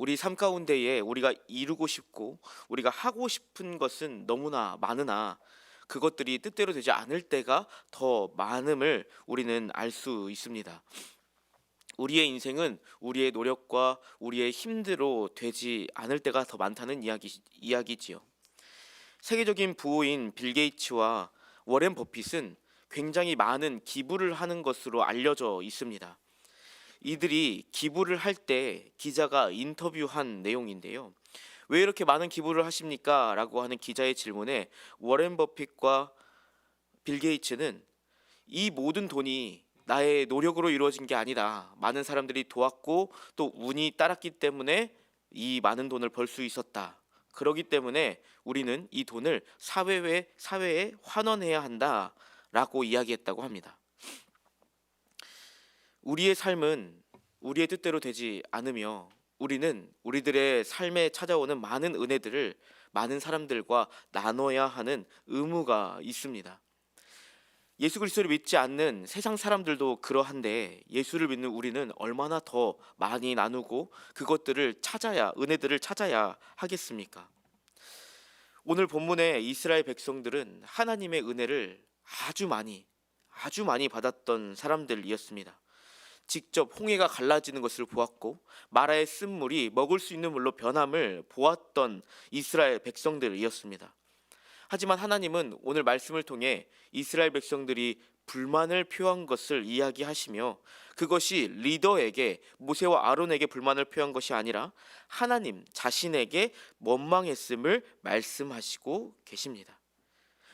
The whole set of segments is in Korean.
우리 삶 가운데에 우리가 이루고 싶고 우리가 하고 싶은 것은 너무나 많으나 그것들이 뜻대로 되지 않을 때가 더 많음을 우리는 알 수 있습니다. 우리의 인생은 우리의 노력과 우리의 힘대로 되지 않을 때가 더 많다는 이야기 이야기지요. 세계적인 부호인 빌 게이츠와 워렌 버핏은 굉장히 많은 기부를 하는 것으로 알려져 있습니다. 이들이 기부를 할 때 기자가 인터뷰한 내용인데요. 왜 이렇게 많은 기부를 하십니까? 라고 하는 기자의 질문에 워렌 버핏과 빌 게이츠는 이 모든 돈이 나의 노력으로 이루어진 게 아니다. 많은 사람들이 도왔고 또 운이 따랐기 때문에 이 많은 돈을 벌 수 있었다. 그러기 때문에 우리는 이 돈을 사회에 사회에 환원해야 한다라고 이야기했다고 합니다. 우리의 삶은 우리의 뜻대로 되지 않으며 우리는 우리들의 삶에 찾아오는 많은 은혜들을 많은 사람들과 나눠야 하는 의무가 있습니다. 예수 그리스도를 믿지 않는 세상 사람들도 그러한데 예수를 믿는 우리는 얼마나 더 많이 나누고 그것들을 찾아야 은혜들을 찾아야 하겠습니까? 오늘 본문의 이스라엘 백성들은 하나님의 은혜를 아주 많이 아주 많이 받았던 사람들이었습니다. 직접 홍해가 갈라지는 것을 보았고 마라의 쓴물이 먹을 수 있는 물로 변함을 보았던 이스라엘 백성들이었습니다. 하지만 하나님은 오늘 말씀을 통해 이스라엘 백성들이 불만을 표한 것을 이야기하시며 그것이 리더에게 모세와 아론에게 불만을 표한 것이 아니라 하나님 자신에게 원망했음을 말씀하시고 계십니다.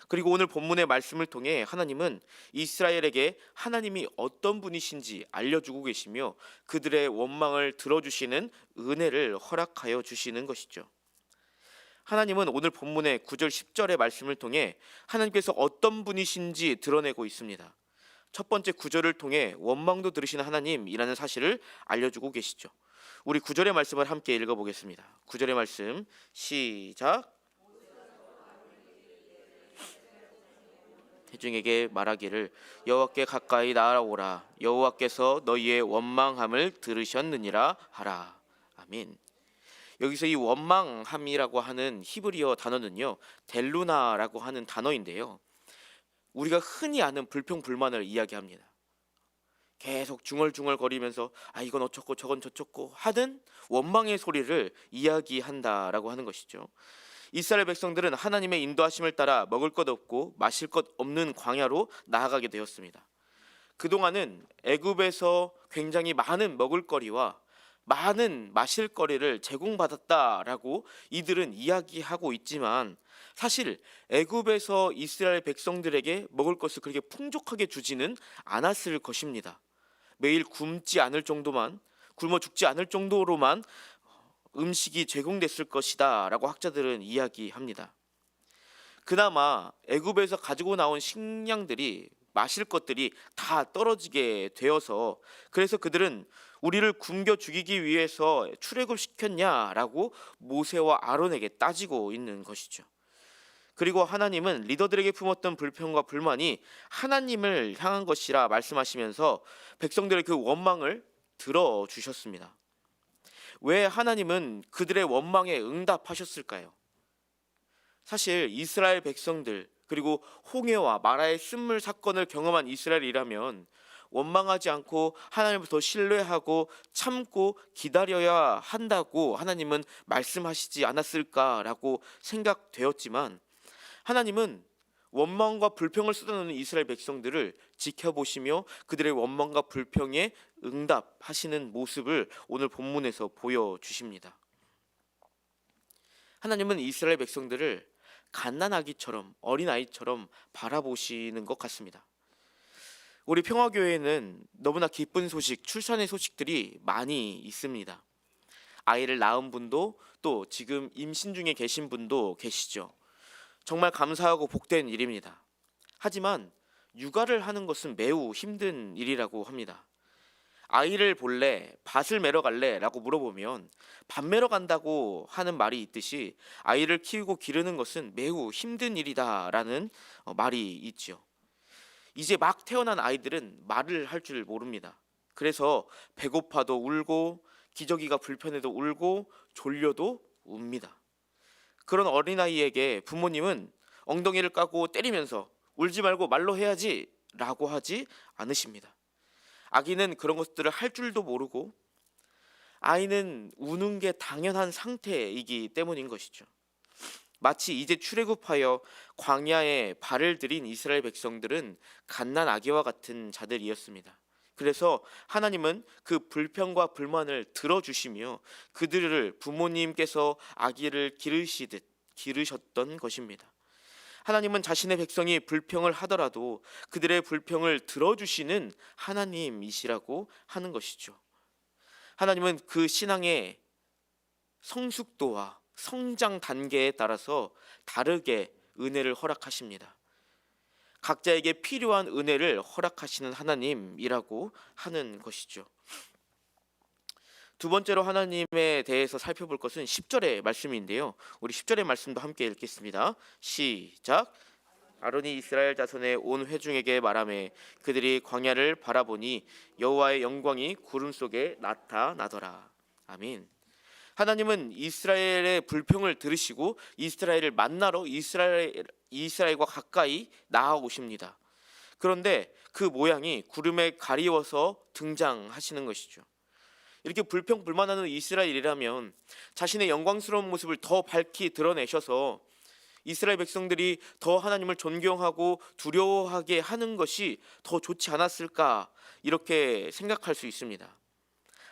그리고 오늘 본문의 말씀을 통해 하나님은 이스라엘에게 하나님이 어떤 분이신지 알려주고 계시며 그들의 원망을 들어주시는 은혜를 허락하여 주시는 것이죠. 하나님은 오늘 본문의 9절 10절의 말씀을 통해 하나님께서 어떤 분이신지 드러내고 있습니다. 첫 번째 9절을 통해 원망도 들으시는 하나님이라는 사실을 알려주고 계시죠. 우리 9절의 말씀을 함께 읽어보겠습니다. 9절의 말씀 시작. 대중에게 말하기를 여호와께 가까이 나아오라 여호와께서 너희의 원망함을 들으셨느니라 하라 아멘. 여기서 이 원망함이라고 하는 히브리어 단어는요 델루나라고 하는 단어인데요 우리가 흔히 아는 불평 불만을 이야기합니다. 계속 중얼중얼거리면서 아 이건 어쩌고 저건 저쩌고 하든 원망의 소리를 이야기한다라고 하는 것이죠. 이스라엘 백성들은 하나님의 인도하심을 따라 먹을 것 없고 마실 것 없는 광야로 나아가게 되었습니다. 그동안은 애굽에서 굉장히 많은 먹을거리와 많은 마실 거리를 제공받았다라고 이들은 이야기하고 있지만 사실 애굽에서 이스라엘 백성들에게 먹을 것을 그렇게 풍족하게 주지는 않았을 것입니다. 매일 굶지 않을 정도만 굶어 죽지 않을 정도로만 음식이 제공됐을 것이다 라고 학자들은 이야기합니다. 그나마 애굽에서 가지고 나온 식량들이 마실 것들이 다 떨어지게 되어서 그래서 그들은 우리를 굶겨 죽이기 위해서 출애굽 시켰냐라고 모세와 아론에게 따지고 있는 것이죠. 그리고 하나님은 리더들에게 품었던 불평과 불만이 하나님을 향한 것이라 말씀하시면서 백성들의 그 원망을 들어 주셨습니다. 왜 하나님은 그들의 원망에 응답하셨을까요? 사실 이스라엘 백성들 그리고 홍해와 마라의 쓴물 사건을 경험한 이스라엘이라면 원망하지 않고 하나님을 더 신뢰하고 참고 기다려야 한다고 하나님은 말씀하시지 않았을까라고 생각되었지만 하나님은 원망과 불평을 쏟아내는 이스라엘 백성들을 지켜보시며 그들의 원망과 불평에 응답하시는 모습을 오늘 본문에서 보여주십니다. 하나님은 이스라엘 백성들을 갓난아기처럼 어린아이처럼 바라보시는 것 같습니다. 우리 평화교회에는 너무나 기쁜 소식, 출산의 소식들이 많이 있습니다. 아이를 낳은 분도 또 지금 임신 중에 계신 분도 계시죠. 정말 감사하고 복된 일입니다. 하지만 육아를 하는 것은 매우 힘든 일이라고 합니다. 아이를 볼래, 밭을 매러 갈래? 라고 물어보면 밭 매러 간다고 하는 말이 있듯이 아이를 키우고 기르는 것은 매우 힘든 일이다 라는 어, 말이 있지요. 이제 막 태어난 아이들은 말을 할 줄 모릅니다. 그래서 배고파도 울고 기저귀가 불편해도 울고 졸려도 웁니다. 그런 어린아이에게 부모님은 엉덩이를 까고 때리면서 울지 말고 말로 해야지 라고 하지 않으십니다. 아기는 그런 것들을 할 줄도 모르고 아이는 우는 게 당연한 상태이기 때문인 것이죠. 마치 이제 출애굽하여 광야에 발을 들인 이스라엘 백성들은 갓난 아기와 같은 자들이었습니다. 그래서 하나님은 그 불평과 불만을 들어주시며 그들을 부모님께서 아기를 기르시듯 기르셨던 것입니다. 하나님은 자신의 백성이 불평을 하더라도 그들의 불평을 들어주시는 하나님이시라고 하는 것이죠. 하나님은 그 신앙의 성숙도와 성장 단계에 따라서 다르게 은혜를 허락하십니다. 각자에게 필요한 은혜를 허락하시는 하나님이라고 하는 것이죠. 두 번째로 하나님에 대해서 살펴볼 것은 10절의 말씀인데요. 우리 10절의 말씀도 함께 읽겠습니다. 시작. 아론이 이스라엘 자손의 온 회중에게 말하매 그들이 광야를 바라보니 여호와의 영광이 구름 속에 나타나더라. 아멘. 하나님은 이스라엘의 불평을 들으시고 이스라엘을 만나러 이스라엘 이스라엘과 가까이 나아오십니다. 그런데 그 모양이 구름에 가리워서 등장하시는 것이죠. 이렇게 불평 불만하는 이스라엘이라면 자신의 영광스러운 모습을 더 밝히 드러내셔서 이스라엘 백성들이 더 하나님을 존경하고 두려워하게 하는 것이 더 좋지 않았을까 이렇게 생각할 수 있습니다.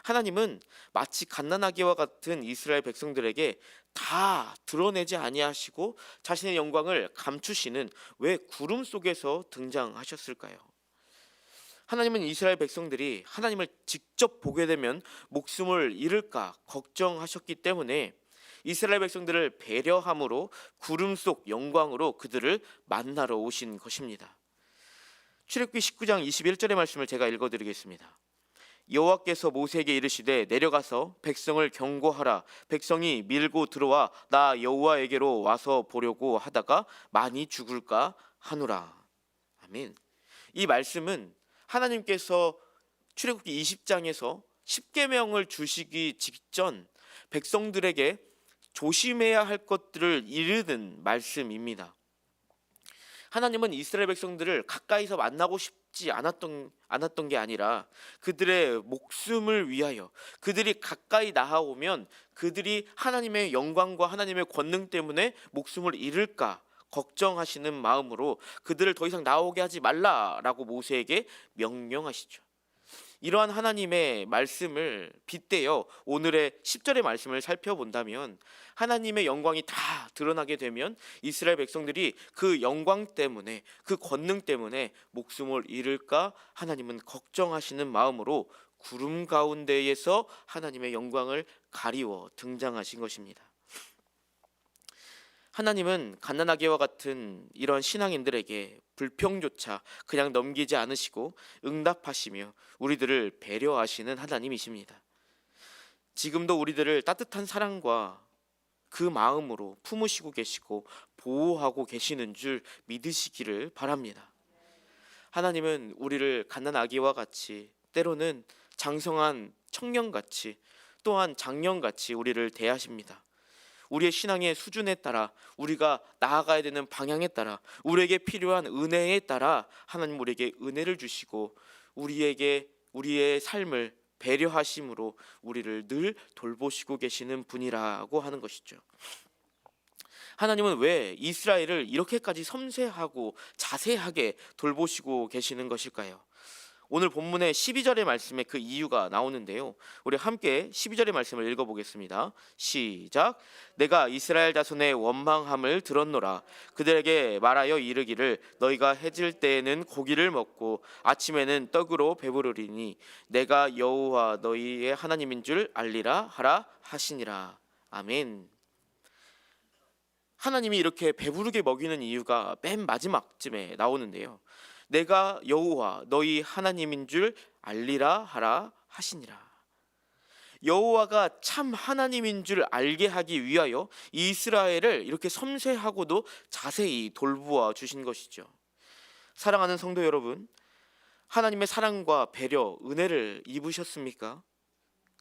하나님은 마치 갓난아기와 같은 이스라엘 백성들에게 다 드러내지 아니하시고 자신의 영광을 감추시는 왜 구름 속에서 등장하셨을까요? 하나님은 이스라엘 백성들이 하나님을 직접 보게 되면 목숨을 잃을까 걱정하셨기 때문에 이스라엘 백성들을 배려함으로 구름 속 영광으로 그들을 만나러 오신 것입니다. 출애굽기 19장 21절의 말씀을 제가 읽어 드리겠습니다. 여호와께서 모세에게 이르시되 내려가서 백성을 경고하라. 백성이 밀고 들어와 나 여호와에게로 와서 보려고 하다가 많이 죽을까 하노라. 아멘. 이 말씀은 하나님께서 출애굽기 20장에서 10계명을 주시기 직전 백성들에게 조심해야 할 것들을 이르는 말씀입니다. 하나님은 이스라엘 백성들을 가까이서 만나고 싶 지 않았던 않았던 게 아니라 그들의 목숨을 위하여 그들이 가까이 나아오면 그들이 하나님의 영광과 하나님의 권능 때문에 목숨을 잃을까 걱정하시는 마음으로 그들을 더 이상 나오게 하지 말라라고 모세에게 명령하시죠. 이러한 하나님의 말씀을 빗대어 오늘의 10절의 말씀을 살펴본다면 하나님의 영광이 다 드러나게 되면 이스라엘 백성들이 그 영광 때문에 그 권능 때문에 목숨을 잃을까 하나님은 걱정하시는 마음으로 구름 가운데에서 하나님의 영광을 가리워 등장하신 것입니다. 하나님은 갓난아기와 같은 이런 신앙인들에게 불평조차 그냥 넘기지 않으시고 응답하시며 우리들을 배려하시는 하나님이십니다. 지금도 우리들을 따뜻한 사랑과 그 마음으로 품으시고 계시고 보호하고 계시는 줄 믿으시기를 바랍니다. 하나님은 우리를 갓난아기와 같이 때로는 장성한 청년같이 또한 장년같이 우리를 대하십니다. 우리의 신앙의 수준에 따라 우리가 나아가야 되는 방향에 따라 우리에게 필요한 은혜에 따라 하나님 우리에게 은혜를 주시고 우리에게 우리의 삶을 배려하심으로 우리를 늘 돌보시고 계시는 분이라고 하는 것이죠. 하나님은 왜 이스라엘을 이렇게까지 섬세하고 자세하게 돌보시고 계시는 것일까요? 오늘 본문의 12절의 말씀에 그 이유가 나오는데요. 우리 함께 12절의 말씀을 읽어 보겠습니다. 시작. 내가 이스라엘 자손의 원망함을 들었노라. 그들에게 말하여 이르기를 너희가 해질 때에는 고기를 먹고 아침에는 떡으로 배부르리니 내가 여호와 너희의 하나님인 줄 알리라 하라 하시니라. 아멘. 하나님이 이렇게 배부르게 먹이는 이유가 맨 마지막쯤에 나오는데요. 내가 여호와 너희 하나님인 줄 알리라 하라 하시니라. 여호와가 참 하나님인 줄 알게 하기 위하여 이스라엘을 이렇게 섬세하고도 자세히 돌보아 주신 것이죠. 사랑하는 성도 여러분, 하나님의 사랑과 배려, 은혜를 입으셨습니까?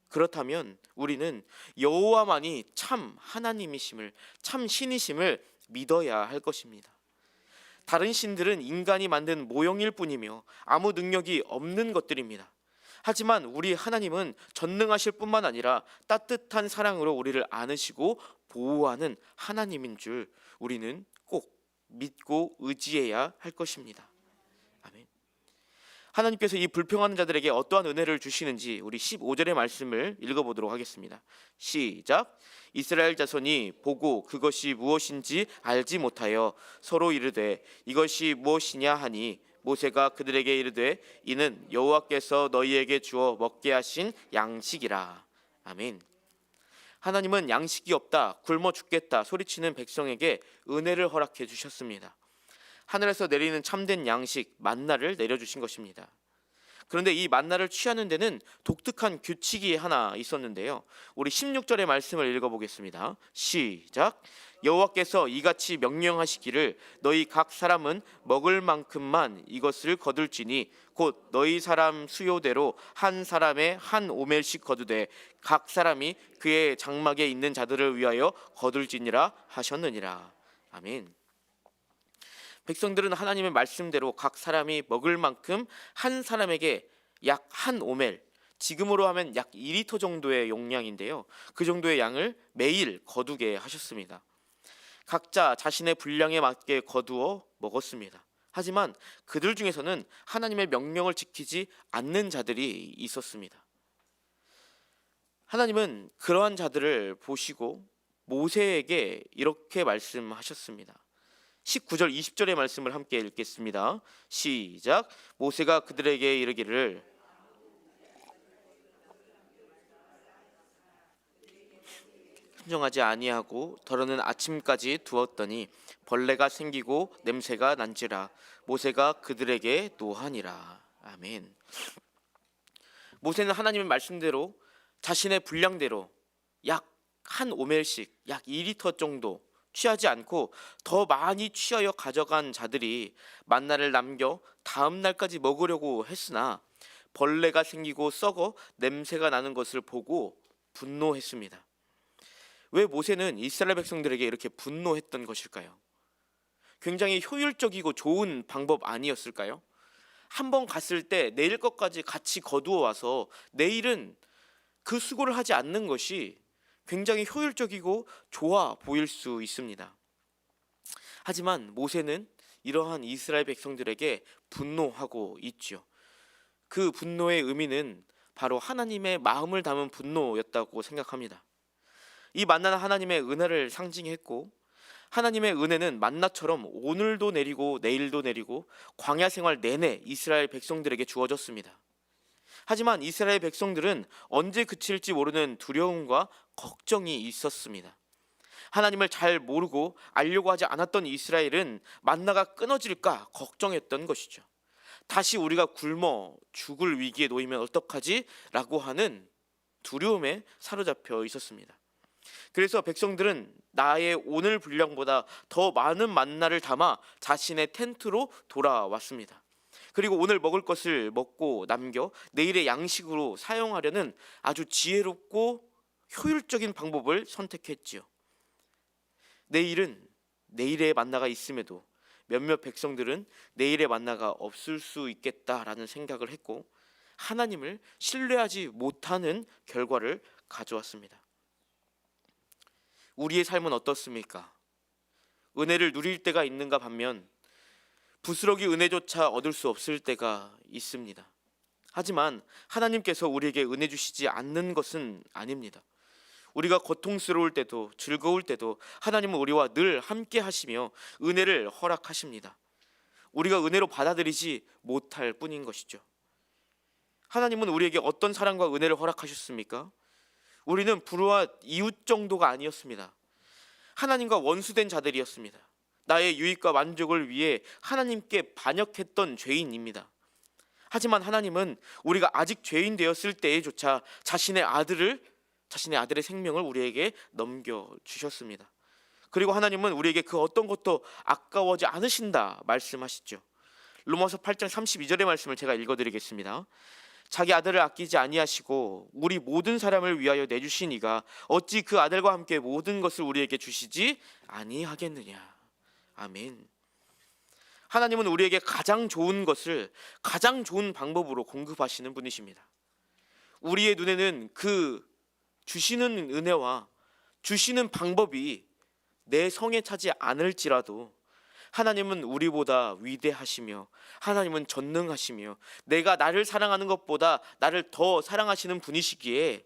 그렇다면 우리는 여호와만이 참 하나님이심을 참 신이심을 믿어야 할 것입니다. 다른 신들은 인간이 만든 모형일 뿐이며 아무 능력이 없는 것들입니다. 하지만 우리 하나님은 전능하실 뿐만 아니라 따뜻한 사랑으로 우리를 안으시고 보호하는 하나님인 줄 우리는 꼭 믿고 의지해야 할 것입니다. 아멘. 하나님께서 이 불평하는 자들에게 어떠한 은혜를 주시는지 우리 15절의 말씀을 읽어보도록 하겠습니다. 시작. 이스라엘 자손이 보고 그것이 무엇인지 알지 못하여 서로 이르되 이것이 무엇이냐 하니 모세가 그들에게 이르되 이는 여호와께서 너희에게 주어 먹게 하신 양식이라. 아멘. 하나님은 양식이 없다, 굶어 죽겠다 소리치는 백성에게 은혜를 허락해 주셨습니다. 하늘에서 내리는 참된 양식 만나를 내려 주신 것입니다. 그런데 이 만나를 취하는 데는 독특한 규칙이 하나 있었는데요. 우리 16절의 말씀을 읽어 보겠습니다. 시작. 여호와께서 이같이 명령하시기를 너희 각 사람은 먹을 만큼만 이것을 거둘지니 곧 너희 사람 수요대로 한 사람의 한 오멜씩 거두되 각 사람이 그의 장막에 있는 자들을 위하여 거둘지니라 하셨느니라. 아멘. 백성들은 하나님의 말씀대로 각 사람이 먹을 만큼 한 사람에게 약 한 오멜, 지금으로 하면 약 2리터 정도의 용량인데요. 그 정도의 양을 매일 거두게 하셨습니다. 각자 자신의 분량에 맞게 거두어 먹었습니다. 하지만 그들 중에서는 하나님의 명령을 지키지 않는 자들이 있었습니다. 하나님은 그러한 자들을 보시고 모세에게 이렇게 말씀하셨습니다. 19절 20절의 말씀을 함께 읽겠습니다. 시작. 모세가 그들에게 이르기를 순종하지 아니하고 더러는 아침까지 두었더니 벌레가 생기고 냄새가 난지라 모세가 그들에게 노하니라. 아멘. 모세는 하나님의 말씀대로 자신의 분량대로 약 한 오멜씩 약 2리터 정도 취하지 않고 더 많이 취하여 가져간 자들이 만나를 남겨 다음 날까지 먹으려고 했으나 벌레가 생기고 썩어 냄새가 나는 것을 보고 분노했습니다. 왜 모세는 이스라엘 백성들에게 이렇게 분노했던 것일까요? 굉장히 효율적이고 좋은 방법 아니었을까요? 한 번 갔을 때 내일 것까지 같이 거두어 와서 내일은 그 수고를 하지 않는 것이 굉장히 효율적이고 좋아 보일 수 있습니다. 하지만 모세는 이러한 이스라엘 백성들에게 분노하고 있죠. 그 분노의 의미는 바로 하나님의 마음을 담은 분노였다고 생각합니다. 이 만나는 하나님의 은혜를 상징했고 하나님의 은혜는 만나처럼 오늘도 내리고 내일도 내리고 광야 생활 내내 이스라엘 백성들에게 주어졌습니다. 하지만 이스라엘 백성들은 언제 그칠지 모르는 두려움과 걱정이 있었습니다. 하나님을 잘 모르고 알려고 하지 않았던 이스라엘은 만나가 끊어질까 걱정했던 것이죠. 다시 우리가 굶어 죽을 위기에 놓이면 어떡하지? 라고 하는 두려움에 사로잡혀 있었습니다. 그래서 백성들은 나의 오늘 분량보다 더 많은 만나를 담아 자신의 텐트로 돌아왔습니다. 그리고 오늘 먹을 것을 먹고 남겨 내일의 양식으로 사용하려는 아주 지혜롭고 효율적인 방법을 선택했지요. 내일은 내일의 만나가 있음에도 몇몇 백성들은 내일의 만나가 없을 수 있겠다라는 생각을 했고 하나님을 신뢰하지 못하는 결과를 가져왔습니다. 우리의 삶은 어떻습니까? 은혜를 누릴 때가 있는가 반면 부스러기 은혜조차 얻을 수 없을 때가 있습니다. 하지만 하나님께서 우리에게 은혜 주시지 않는 것은 아닙니다. 우리가 고통스러울 때도 즐거울 때도 하나님은 우리와 늘 함께 하시며 은혜를 허락하십니다. 우리가 은혜로 받아들이지 못할 뿐인 것이죠. 하나님은 우리에게 어떤 사랑과 은혜를 허락하셨습니까? 우리는 불우와 이웃 정도가 아니었습니다. 하나님과 원수된 자들이었습니다. 나의 유익과 만족을 위해 하나님께 반역했던 죄인입니다. 하지만 하나님은 우리가 아직 죄인 되었을 때에조차 자신의 아들을 자신의 아들의 생명을 우리에게 넘겨 주셨습니다. 그리고 하나님은 우리에게 그 어떤 것도 아까워지 않으신다 말씀하시죠. 로마서 8장 32절의 말씀을 제가 읽어 드리겠습니다. 자기 아들을 아끼지 아니하시고 우리 모든 사람을 위하여 내주시니가 어찌 그 아들과 함께 모든 것을 우리에게 주시지 아니하겠느냐. 아멘. 하나님은 우리에게 가장 좋은 것을 가장 좋은 방법으로 공급하시는 분이십니다. 우리의 눈에는 그 주시는 은혜와 주시는 방법이 내 성에 차지 않을지라도 하나님은 우리보다 위대하시며 하나님은 전능하시며 내가 나를 사랑하는 것보다 나를 더 사랑하시는 분이시기에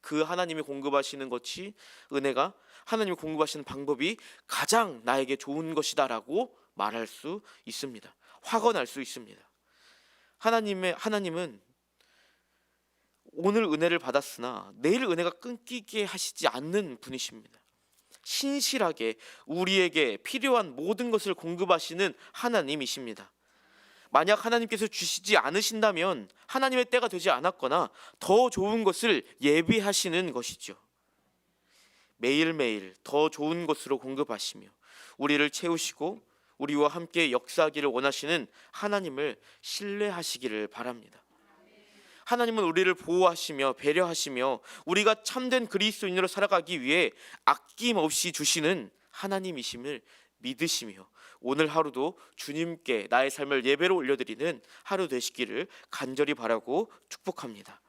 그 하나님이 공급하시는 것이 은혜가 하나님이 공급하시는 방법이 가장 나에게 좋은 것이다라고 말할 수 있습니다. 확언할 수 있습니다. 하나님의 하나님은 오늘 은혜를 받았으나 내일 은혜가 끊기게 하시지 않는 분이십니다. 신실하게 우리에게 필요한 모든 것을 공급하시는 하나님이십니다. 만약 하나님께서 주시지 않으신다면 하나님의 때가 되지 않았거나 더 좋은 것을 예비하시는 것이죠. 매일매일 더 좋은 것으로 공급하시며 우리를 채우시고 우리와 함께 역사하기를 원하시는 하나님을 신뢰하시기를 바랍니다. 하나님은 우리를 보호하시며 배려하시며 우리가 참된 그리스도인으로 살아가기 위해 아낌없이 주시는 하나님이심을 믿으시며 오늘 하루도 주님께 나의 삶을 예배로 올려드리는 하루 되시기를 간절히 바라고 축복합니다.